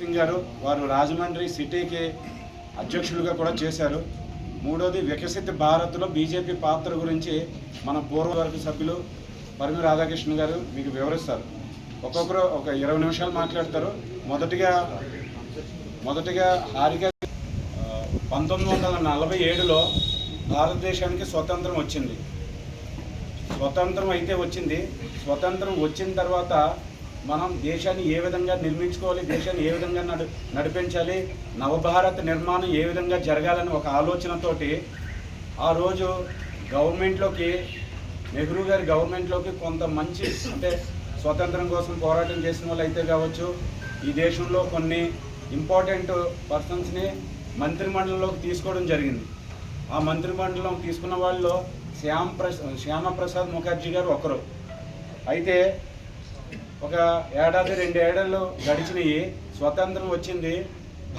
సింగ్ గారు వారు రాజమండ్రి సిటీకి అధ్యక్షులుగా కూడా చేశారు. మూడోది వికసిత భారత్లో బీజేపీ పాత్ర గురించి మన పూర్వవర్గ సభ్యులు పరిమి రాధాకృష్ణ గారు మీకు వివరిస్తారు. ఒక్కొక్కరు ఒక ఇరవై నిమిషాలు మాట్లాడతారు. మొదటిగా మొదటిగా హారిక పంతొమ్మిది వందల నలభై ఏడులో భారతదేశానికి స్వతంత్రం వచ్చింది. స్వతంత్రం అయితే వచ్చింది. స్వతంత్రం వచ్చిన తర్వాత మనం దేశాన్ని ఏ విధంగా నిర్మించుకోవాలి దేశాన్ని ఏ విధంగా నడు నడిపించాలి నవభారత్ నిర్మాణం ఏ విధంగా జరగాలని ఒక ఆలోచనతోటి ఆ రోజు గవర్నమెంట్లోకి నెహ్రూ గారి గవర్నమెంట్లోకి కొంత మంచి అంటే స్వతంత్రం కోసం పోరాటం చేసిన వాళ్ళు అయితే కావచ్చు ఈ దేశంలో కొన్ని ఇంపార్టెంట్ పర్సన్స్ని మంత్రిమండలిలోకి తీసుకోవడం జరిగింది. ఆ మంత్రిమండలం తీసుకున్న వాళ్ళు శ్యామ్ ప్రసా శ్యామప్రసాద్ ముఖర్జీ గారు ఒకరు. అయితే ఒక ఏడాది రెండు ఏడాళ్ళు గడిచినాయి. స్వతంత్రం వచ్చింది.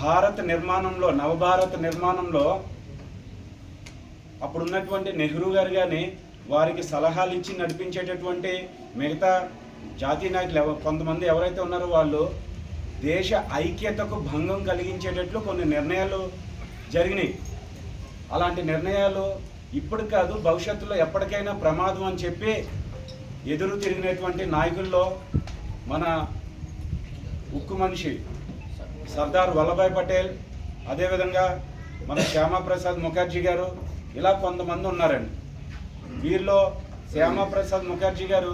భారత నిర్మాణంలో నవభారత నిర్మాణంలో అప్పుడున్నటువంటి నెహ్రూ గారు కానీ వారికి సలహాలు ఇచ్చి నడిపించేటటువంటి మిగతా జాతీయ నాయకులు కొంతమంది ఎవరైతే ఉన్నారో వాళ్ళు దేశ ఐక్యతకు భంగం కలిగించేటట్లు కొన్ని నిర్ణయాలు జరిగినాయి. అలాంటి నిర్ణయాలు ఇప్పుడు కాదు భవిష్యత్తులో ఎప్పటికైనా ప్రమాదం అని చెప్పి ఎదురు తిరిగినటువంటి నాయకుల్లో మన ఉక్కు మనిషి సర్దార్ వల్లభాయ్ పటేల్ అదేవిధంగా మన శ్యామాప్రసాద్ ముఖర్జీ గారు ఇలా కొంతమంది ఉన్నారండి. వీరిలో శ్యామాప్రసాద్ ముఖర్జీ గారు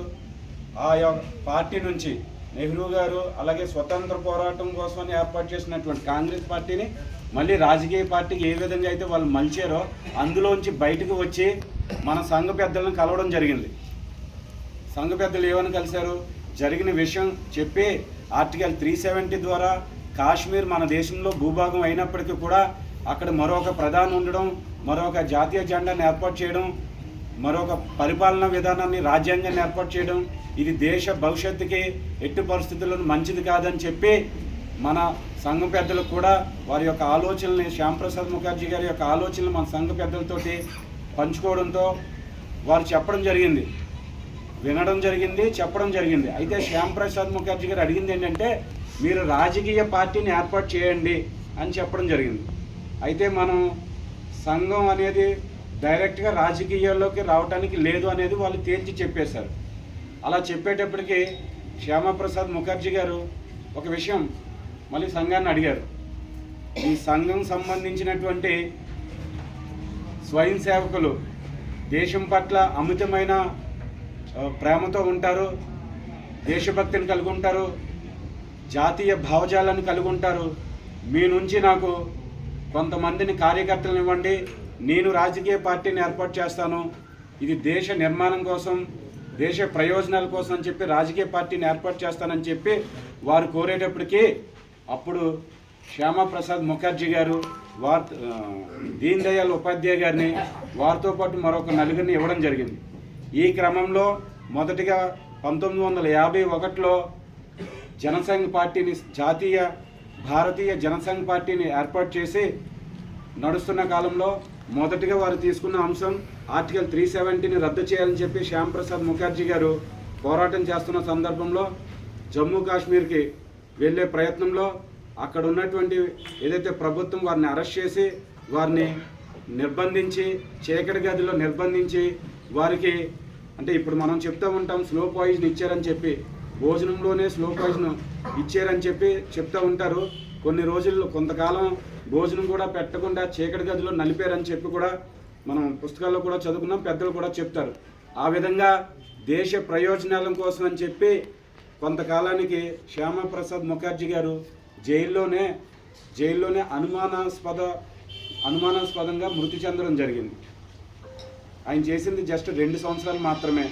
ఆ యొక్క పార్టీ నుంచి నెహ్రూ గారు అలాగే స్వతంత్ర పోరాటం కోసం ఏర్పాటు చేసినటువంటి కాంగ్రెస్ పార్టీని మళ్ళీ రాజకీయ పార్టీకి ఏ విధంగా అయితే వాళ్ళు మలిచారో అందులోంచి బయటకు వచ్చి మన సంఘ పెద్దలను కలవడం జరిగింది. సంఘ పెద్దలు ఏమని కలిశారు? జరిగిన విషయం చెప్పి ఆర్టికల్ త్రీ సెవెంటీ ద్వారా కాశ్మీర్ మన దేశంలో భూభాగం అయినప్పటికీ కూడా అక్కడ మరొక ప్రధాని ఉండడం మరొక జాతీయ జెండాను ఏర్పాటు చేయడం మరొక పరిపాలనా విధానాన్ని రాజ్యాంగాన్ని ఏర్పాటు చేయడం ఇది దేశ భవిష్యత్తుకి ఎట్టి పరిస్థితుల్లో మంచిది కాదని చెప్పి మన సంఘ పెద్దలకు కూడా వారి యొక్క ఆలోచనల్ని శ్యాంప్రసాద్ ముఖర్జీ గారి యొక్క ఆలోచనలు మన సంఘ పెద్దలతోటి పంచుకోవడంతో వారు చెప్పడం జరిగింది. వినడం జరిగింది చెప్పడం జరిగింది. అయితే శ్యామ్ ప్రసాద్ ముఖర్జీ గారు అడిగింది ఏంటంటే మీరు రాజకీయ పార్టీని ఏర్పాటు చేయండి అని చెప్పడం జరిగింది. అయితే మనం సంఘం అనేది డైరెక్ట్గా రాజకీయాల్లోకి రావడానికి లేదు అనేది వాళ్ళు తేల్చి చెప్పేశారు. అలా చెప్పేటప్పటికి శ్యామప్రసాద్ ముఖర్జీ గారు ఒక విషయం మళ్ళీ సంఘాన్ని అడిగారు. ఈ సంఘం సంబంధించినటువంటి స్వయం సేవకులు దేశం పట్ల అమితమైన ప్రేమతో ఉంటారు దేశభక్తిని కలిగి ఉంటారు జాతీయ భావజాలను కలిగి ఉంటారు. మీ నుంచి నాకు కొంతమందిని కార్యకర్తలను ఇవ్వండి. నేను రాజకీయ పార్టీని ఏర్పాటు చేస్తాను. ఇది దేశ నిర్మాణం కోసం దేశ ప్రయోజనాల కోసం అని చెప్పి రాజకీయ పార్టీని ఏర్పాటు చేస్తానని చెప్పి వారు కోరేటప్పటికీ అప్పుడు శ్యామప్రసాద్ ముఖర్జీ గారు వార్ దీన్ దయాళ్ ఉపాధ్యాయ గారిని వారితో పాటు మరొక నలుగురిని ఇవ్వడం జరిగింది. ఈ క్రమంలో మొదటిగా పంతొమ్మిది వందల యాభై ఒకటిలో జనసంఘ్ పార్టీని జాతీయ భారతీయ జనసంఘ్ పార్టీని ఏర్పాటు చేసి నడుస్తున్న కాలంలో మొదటిగా వారు తీసుకున్న అంశం ఆర్టికల్ త్రీ సెవెంటీని రద్దు చేయాలని చెప్పి శ్యాంప్రసాద్ ముఖర్జీ గారు పోరాటం చేస్తున్న సందర్భంలో జమ్మూ కాశ్మీర్కి వెళ్ళే ప్రయత్నంలో అక్కడ ఉన్నటువంటి ఏదైతే ప్రభుత్వం వారిని అరెస్ట్ చేసి వారిని నిర్బంధించి చీకటి గదిలో నిర్బంధించి వారికి అంటే ఇప్పుడు మనం చెప్తూ ఉంటాం స్లో పాయిజన్ ఇచ్చారని చెప్పి భోజనంలోనే స్లో పాయిజన్ ఇచ్చారని చెప్పి చెప్తూ ఉంటారు. కొన్ని రోజుల్లో కొంతకాలం భోజనం కూడా పెట్టకుండా చీకటి గదిలో నలిపారని చెప్పి కూడా మనం పుస్తకాల్లో కూడా చదువుకున్నాం పెద్దలు కూడా చెప్తారు. ఆ విధంగా దేశ ప్రయోజనాల కోసం అని చెప్పి కొంతకాలానికి శ్యామప్రసాద్ ముఖర్జీ గారు జైల్లోనే జైల్లోనే అనుమానాస్పద అనుమానాస్పదంగా మృతి చెందడం జరిగింది. ఆయన చేసింది జస్ట్ రెండు సంవత్సరాలు మాత్రమే.